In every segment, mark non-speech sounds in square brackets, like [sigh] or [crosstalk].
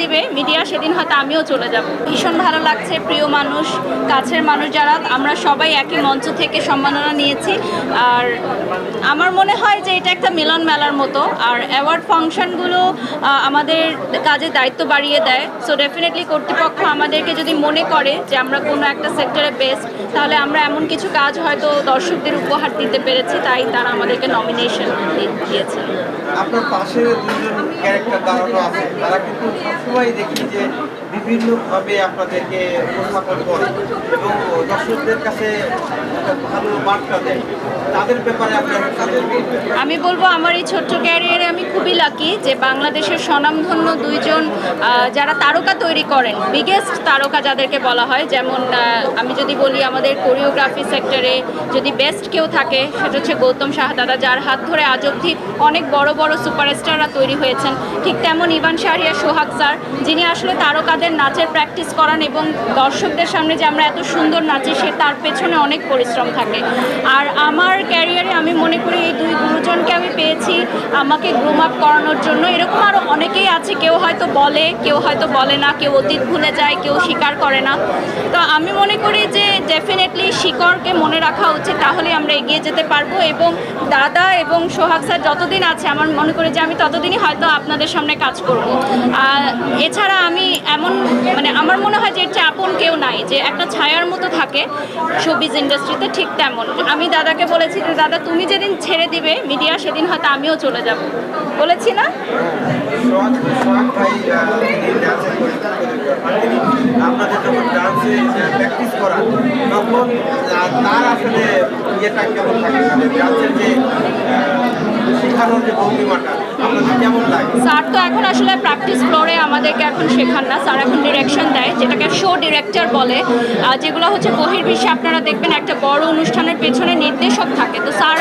দিবে, মিডিয়া সেদিন হয়তো আমিও চলে যাব। ভীষণ ভালো লাগছে, প্রিয় মানুষ, কাছের মানুষ যারা, আমরা সবাই একই মঞ্চ থেকে সম্মাননা নিয়েছি। আর আমার মনে হয় যে এটা একটা মিলন মেলার মতো। আর অ্যাওয়ার্ড ফাংশনগুলো আমাদের কাজে দায়িত্ব বাড়িয়ে দেয়। সো ডেফিনেটলি কর্তৃপক্ষ আমাদেরকে যদি মনে করে যে আমরা কোনো একটা সেক্টরে বেস্ট তাহলে আমরা এমন কিছু কাজ হয়তো দর্শকদের উপহার দিতে পেরেছি, তাই তারা আমাদেরকে নমিনেশন দিয়েছে। আপনার পাশে দুজন ক্যারেক্টার দাঁড়ানো আছে। তারা কিন্তু সবসময় দেখি যে বিভিন্নভাবে আপনাদেরকে উপস্থাপন করে এবং দর্শকদের কাছে ভালো বার্তা দেয় তাদের ব্যাপারে আমি বলব, আমার এই ছোট্ট ক্যারিয়ারে আমি খুবই লাকি যে বাংলাদেশের স্বনামধন্য দুইজন যারা তারকা তৈরি করেন বিগেস্ট তারকা যাদেরকে বলা হয়, যেমন আমি যদি বলি আমাদের কোরিওগ্রাফি সেক্টরে যদি বেস্ট কেউ থাকে, সেটা হচ্ছে গৌতম শাহদাদা যার হাত ধরে আজ অবধি অনেক বড় বড় সুপারস্টাররা তৈরি হয়েছেন। ঠিক তেমন ইভান শাহরিয়া, সোহাগ স্যার, যিনি আসলে তারকাদের নাচের প্র্যাকটিস করান এবং দর্শকদের সামনে যে আমরা এত সুন্দর নাচি, সে তার পেছনে অনেক পরিশ্রম থাকে। আর আমার ক্যারিয়ারে আমি মনে করি এই দুই গুরুজনকে আমি পেয়েছি আমাকে গ্রুম আপ করানোর জন্য। এরকম আরও অনেকেই আছে, কেউ হয়তো বলে, কেউ হয়তো বলে না, কেউ অতীত ভুলে যায়, কেউ স্বীকার করে না। তো আমি মনে করি যে ডেফিনেটলি শিকড়কে মনে রাখা উচিত, তাহলে আমরা এগিয়ে যেতে পারব। এবং দাদা এবং সোহাগ স্যার যতদিন আছে, আমার মনে করি যে আমি ততদিনই হয়তো আপনাদের সামনে কাজ করব। এছাড়া আমি এমন মানে আমার মনে হয় যে এর আপন কেউ নাই, যে একটা ছায়ার মতো থাকে শোবিজ ইন্ডাস্ট্রিতে ঠিক তেমন। আমি দাদাকে বলেছি যে, দাদা, তুমি যেদিন ছেড়ে দিবে মিডিয়া সেদিন হয়তো আমিও চলে যাব। বলেছি না? আপনাদের মানে যে ভঙ্গিমাটা স্যার তো এখন আসলে প্র্যাকটিস ফ্লোরে আমাদেরকে এখন শেখান না। স্যার এখন ডিরেকশন দেয়, যেটাকে শো ডিরেক্টর বলে। যেগুলো হচ্ছে বহির্বিশ্বে আপনারা দেখবেন একটা বড় অনুষ্ঠানের পেছনে নির্দেশক থাকে। তো স্যার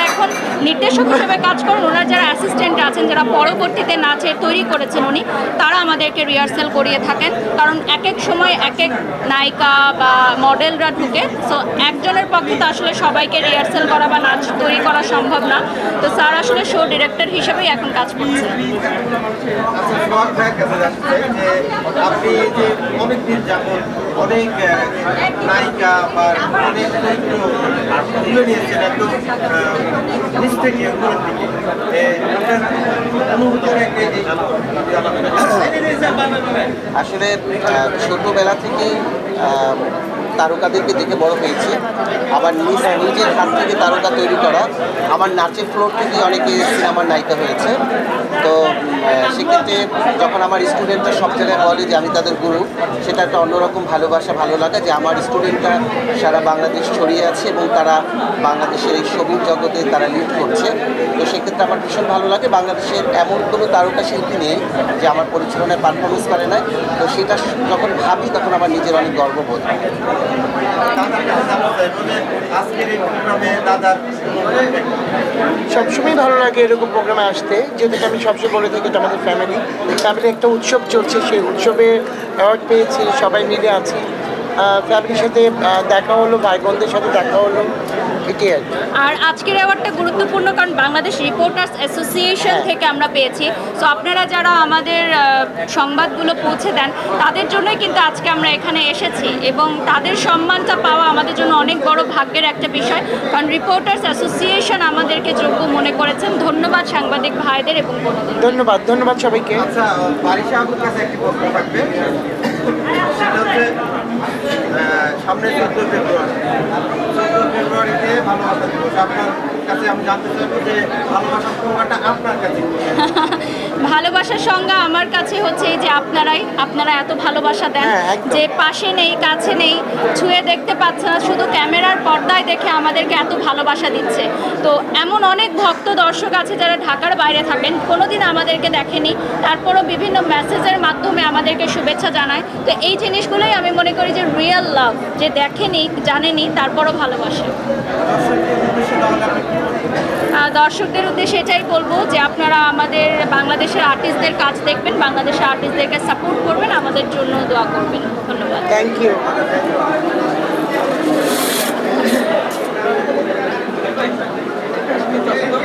নির্দেশক হিসেবে কাজ করেন। ওনার যারা অ্যাসিস্ট্যান্ট আছেন, যারা পরবর্তীতে নাচের তৈরি করেছেন উনি, তারা আমাদেরকে রিহার্সেল করিয়ে থাকেন। কারণ এক এক সময় এক এক নায়িকা বা মডেলরা ঢুকে। সো একজনের পক্ষে তো আসলে সবাইকে রিহার্সেল করা বা নাচ তৈরি করা সম্ভব না। তো স্যার আসলে শো ডিরেক্টর হিসেবেই এখন কাজ করছেন। অনেক নায়িকা বা অনেক নিচ থেকে উপরের দিকে। আসলে ছোটোবেলা থেকেই তারকাদেরকে দেখে বড় হয়েছি। আবার নিজ, নিজের হাত থেকে তারকা তৈরি করা। আমার নাচের ফ্লোর থেকে অনেকে সিনেমার নায়িকা হয়েছে। তো সেক্ষেত্রে যখন আমার স্টুডেন্টরা সব জায়গায় বলে যে আমি তাদের গুরু, সেটা একটা অন্যরকম ভালোবাসা, ভালো লাগা যে আমার স্টুডেন্টরা সারা বাংলাদেশ ছড়িয়ে আছে এবং তারা বাংলাদেশের এই সবুজ জগতে তারা লিড করছে। তো সেক্ষেত্রে আমার ভীষণ ভালো লাগে। বাংলাদেশের এমন কোনো তারকা শিল্পী নেই যে আমার পরিচালনায় পারফরমেন্স করে নাই। তো সেটা যখন ভাবি, তখন আমার নিজের অনেক গর্ববোধ হয়। সবসময় ভালো লাগে এরকম প্রোগ্রামে আসতে যেহেতু আমি সবসময় বলে থাকি আমাদের ফ্যামিলি ফ্যামিলি একটা উৎসব চলছে, সেই উৎসবে অ্যাওয়ার্ড পেয়েছি, সবাই মিলে আছি। ফ্যামিলির সাথে দেখা হলো ভাই বোনদের সাথে দেখা হলো এটাই আর আজকের অ্যাওয়ার্ডটা গুরুত্বপূর্ণ কারণ বাংলাদেশ রিপোর্টার্স অ্যাসোসিয়েশন। থেকে আমরা পেয়েছি। সো আপনারা যারা আমাদের সংবাদগুলো পৌঁছে দেন তাদের জন্যই কিন্তু আজকে আমরা এখানে এসেছি এবং তাদের সম্মানটা পাওয়া আমাদের জন্য অনেক বড় ভাগ্যের একটা বিষয়। কারণ রিপোর্টার্স অ্যাসোসিয়েশন আমাদেরকে যোগ্য মনে করেছেন। ধন্যবাদ সাংবাদিক ভাইদের এবং বোনদের ধন্যবাদ ধন্যবাদ সবাইকে। আচ্ছা বারিশা আপুর কাছে একটি প্রশ্ন থাকবে। সেটা হচ্ছে আহ, সামনে চোদ্দ ফেব্রুয়ারি। চোদ্দ ফেব্রুয়ারিতে ভালোবাসা দিবস। আপনার কাছে আমি জানতে চাইব যে ভালোবাসার সংজ্ঞাটা আপনার কাছে [laughs] ভালোবাসার সংজ্ঞা আমার কাছে হচ্ছে যে আপনারাই আপনারা এত ভালোবাসা দেন হ্যাঁ, যে পাশে নেই কাছে নেই ছুঁয়ে দেখতে পাচ্ছে না শুধু ক্যামেরার পর্দায় দেখে আমাদেরকে এত ভালোবাসা দিচ্ছে। তো এমন অনেক ভক্ত দর্শক আছে যারা ঢাকার বাইরে থাকেন কোনোদিন আমাদেরকে দেখেনি তারপরও বিভিন্ন মেসেজের মাধ্যমে আমাদেরকে শুভেচ্ছা জানায়। তো এই জিনিসগুলোই আমি মনে করি যে রিয়েল লাভ যে দেখেনি জানেনি তারপরও ভালোবাসে। দর্শকদের উদ্দেশ্যে এটাই বলব যে আপনারা আমাদের বাংলাদেশের আর্টিস্টদের কাজ দেখবেন, বাংলাদেশের আর্টিস্টদেরকে সাপোর্ট করবেন, আমাদের জন্য দোয়া করবেন। ধন্যবাদ। Thank you